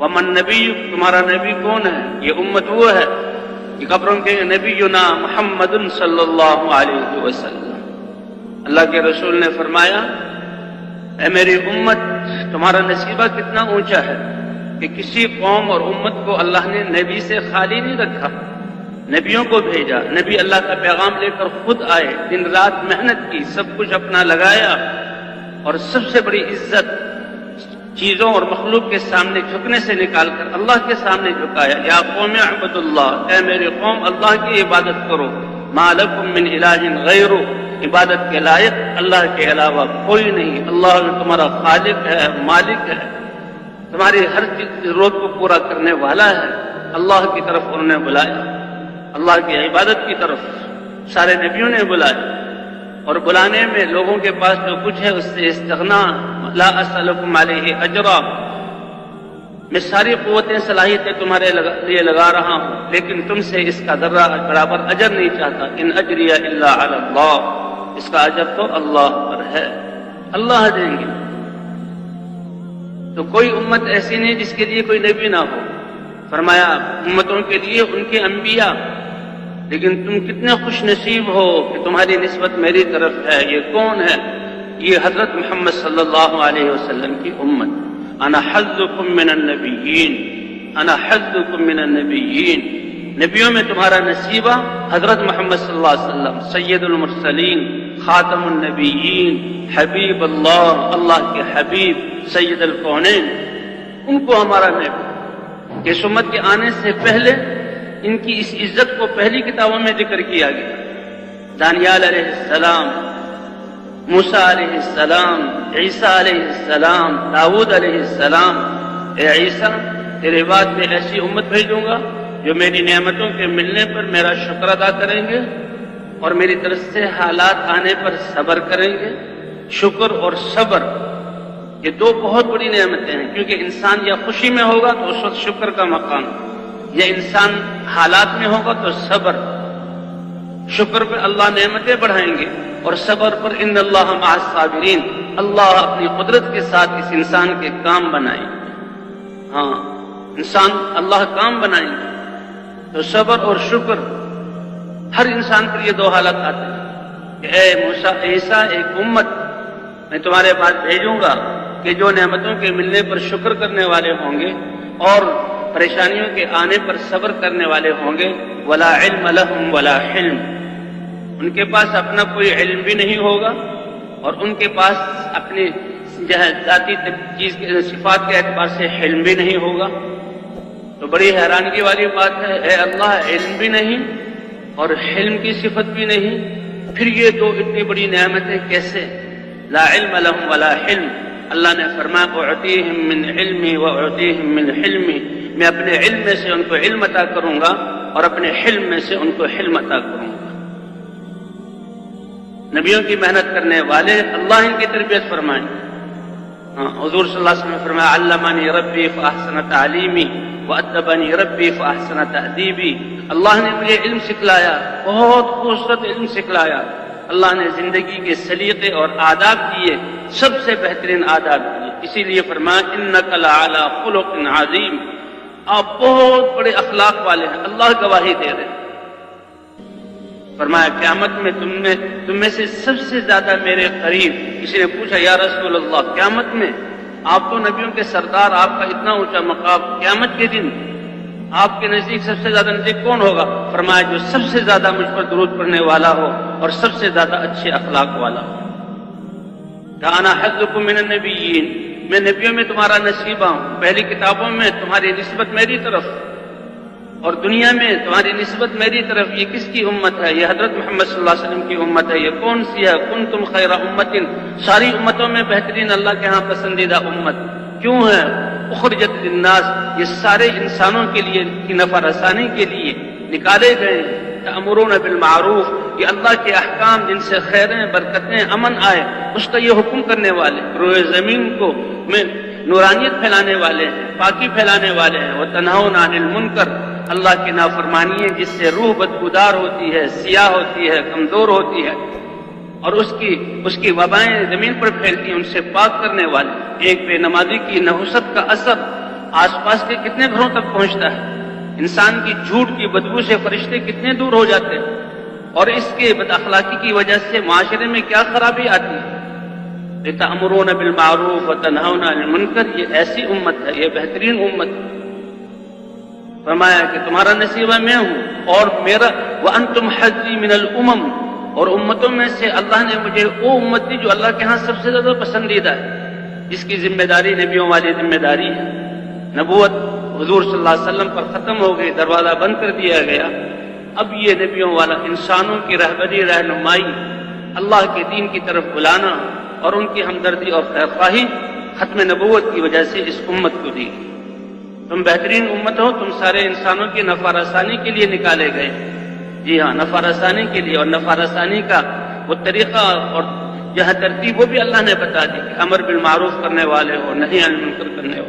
ومن نبی تمہارا نبی کون ہے؟ یہ امت وہ ہے کہ قبروں کے نبی محمد صلی اللہ علیہ وسلم۔ اللہ کے رسول نے فرمایا، اے میری امت، تمہارا نصیبہ کتنا اونچا ہے کہ کسی قوم اور امت کو اللہ نے نبی سے خالی نہیں رکھا۔ نبیوں کو بھیجا، نبی اللہ کا پیغام لے کر خود آئے، دن رات محنت کی، سب کچھ اپنا لگایا اور سب سے بڑی عزت چیزوں اور مخلوق کے سامنے جھکنے سے نکال کر اللہ کے سامنے جھکایا۔ یا قوم عبد اللہ اے میری قوم، اللہ کی عبادت کرو۔ مالکم من الہ غیر عبادت کے لائق اللہ کے علاوہ کوئی نہیں۔ اللہ تمہارا خالق ہے، مالک ہے۔ تمہاری ہر چیز ضرورت کو پورا کرنے والا ہے۔ اللہ کی طرف انہوں نے بلایا۔ اللہ کی عبادت کی طرف سارے نبیوں نے بلایا۔ اور بلانے میں لوگوں کے پاس جو کچھ ہے، اس سے استغنا لا اسلکم علیہ اجرا میں ساری قوتیں، صلاحیتیں تمہارے لیے لگا رہا ہوں، لیکن تم سے اس کا ذرہ برابر اجر نہیں چاہتا۔ ان اجریہ اللہ علی اللہ۔ اس کا اجر تو اللہ پر ہے۔ اللہ دیں گے۔ تو کوئی امت ایسی نہیں جس کے لیے کوئی نبی نہ ہو۔ فرمایا، امتوں کے لیے ان کے انبیاء۔ لیکن تم کتنے خوش نصیب ہو کہ تمہاری نسبت میری طرف ہے۔ یہ کون ہے؟ یہ حضرت محمد صلی اللہ علیہ وسلم کی امت۔ انا حظکم من النبیین، انا حظکم من النبیین۔ نبیوں میں تمہارا نصیبہ حضرت محمد صلی اللہ علیہ وسلم، سید المرسلین، خاتم النبیین، حبیب اللہ اللہ کے حبیب، سید القونین۔ ان کو ہمارا نبی۔ کہ سمت کے آنے سے پہلے ان کی اس عزت کو پہلی کتابوں میں ذکر کیا گیا۔ دانیال علیہ السلام موسا علیہ السلام، عیسیٰ علیہ السلام، داود علیہ السلام، اے عیسیٰ، تیرے بعد میں ایسی امت بھیجوں گا جو میری نعمتوں کے ملنے پر میرا شکر ادا کریں گے اور میری طرف سے حالات آنے پر صبر کریں گے۔ شکر اور صبر، یہ دو بہت بڑی نعمتیں ہیں۔ کیونکہ انسان یا خوشی میں ہوگا تو اس وقت شکر کا مقام، یا انسان حالات میں ہوگا تو صبر۔ شکر پہ اللہ نعمتیں بڑھائیں گے۔ اور صبر پر ان اللہ مع الصابرین۔ اللہ اپنی قدرت کے ساتھ اس انسان کے کام بنائیں گے ہاں انسان اللہ کام بنائیں گے تو صبر اور شکر ہر انسان پر یہ دو حالت آتے ہیں۔ کہ اے موسا ایسا ایک امت، میں تمہارے پاس بھیجوں گا کہ جو نعمتوں کے ملنے پر شکر کرنے والے ہوں گے اور پریشانیوں کے آنے پر صبر کرنے والے ہوں گے۔ ولا علم لہم ولا حلم۔ ان کے پاس اپنا کوئی علم بھی نہیں ہوگا اور ان کے پاس اپنی ذاتی چیز کے صفات کے اعتبار سے حلم بھی نہیں ہوگا۔ تو بڑی حیرانگی والی بات ہے، اے اللہ، علم بھی نہیں اور حلم کی صفت بھی نہیں۔ پھر یہ دو اتنی بڑی نعمتیں کیسے؟ لا علم لهم ولا حلم اللہ نے فرمایا، اعطیہم من علمی و اعطیہم من حلمی میں اپنے علم میں سے ان کو علم عطا کروں گا اور اپنے حلم میں سے ان کو حلم عطا کروں گا۔ نبیوں کی محنت کرنے والے اللہ ان کی تربیت فرمائیں۔ ہاں حضور صلی اللہ علیہ وسلم نے فرمایا علمانی ربی فاحسن تعلیمی وادبنی ربی فاحسن تہذیبی اللہ نے مجھے علم سکھلایا، بہت خوبصورت علم سکھلایا۔ اللہ نے زندگی کے سلیقے اور آداب دیے سب سے بہترین آداب دیے اسی لیے فرمایا انک لعلی خلق عظیم۔ آپ بہت بڑے اخلاق والے ہیں، اللہ گواہی دے رہے ہیں۔ فرمایا، قیامت میں تم میں تم میں سے سب سے زیادہ میرے قریب کسی نے پوچھا، یا رسول اللہ، قیامت میں آپ تو نبیوں کے سردار، آپ کا اتنا اونچا مقام، قیامت کے دن آپ کے نزدیک سب سے زیادہ نزدیک کون ہوگا؟ فرمایا، جو سب سے زیادہ مجھ پر درود پڑھنے والا ہو اور سب سے زیادہ اچھے اخلاق والا ہو۔ کہانا حضرکم من النبیین، میں نبیوں میں تمہارا نصیبہ ہوں، پہلی کتابوں میں تمہاری نسبت میری طرف۔ اور دنیا میں تمہاری نسبت میری طرف یہ کس کی امت ہے؟ یہ حضرت محمد صلی اللہ علیہ وسلم کی امت ہے۔ یہ کون سی ہے؟ کن تم خیر امت ساری امتوں میں بہترین اللہ کے ہاں پسندیدہ امت کیوں ہے؟ اخرجت للناس۔ یہ سارے انسانوں کے لیے کی نفع رسانی کے لیے نکالے گئے امرون بالمعروف۔ یہ اللہ کے احکام جن سے خیریں، برکتیں امن آئے، اس کا یہ حکم کرنے والے، روئے زمین کو میں نورانیت پھیلانے والے ہیں۔ پاکی پھیلانے والے ہیں. وہ تنہا عن المنکر اللہ کی نافرمانی ہے جس سے روح بدبودار ہوتی ہے، سیاہ ہوتی ہے، کمزور ہوتی ہے اور اس کی اس کی وبائیں زمین پر پھیلتی ہیں، ان سے پاک کرنے والے ایک بے نمازی کی نحوست کا اثر آس پاس کے کتنے گھروں تک پہنچتا ہے؟ انسان کی جھوٹ کی بدبو سے فرشتے کتنے دور ہو جاتے ہیں؟ اور اس کے بد اخلاقی کی وجہ سے معاشرے میں کیا خرابی آتی ہے؟ لتأمرون بالمعروف وتنهون عن المنکر، یہ ایسی امت ہے، یہ بہترین امت ہے۔ فرمایا کہ تمہارا نصیبہ میں ہوں اور میرا، وانتم حزی من الامم۔ اور امتوں میں سے اللہ نے مجھے وہ امت دی جو اللہ کے ہاں سب سے زیادہ پسندیدہ ہے۔ جس کی ذمہ داری نبیوں والی ذمہ داری ہے۔ نبوت حضور صلی اللہ علیہ وسلم پر ختم ہو گئی، دروازہ بند کر دیا گیا۔ اب یہ نبیوں والا انسانوں کی رہبری، رہنمائی، اللہ کے دین کی طرف بلانا اور ان کی ہمدردی اور خیر خواہی ختم نبوت کی وجہ سے اس امت کو دی۔ تم بہترین امت ہو، تم سارے انسانوں کی نفع رسانی کے لیے نکالے گئے۔ جی ہاں نفع رسانی کے لیے اور نفع رسانی کا وہ طریقہ اور یہاں ترتیب وہ بھی اللہ نے بتا دی کہ امر بالمعروف کرنے والے ہو نہیں المنکر کرنے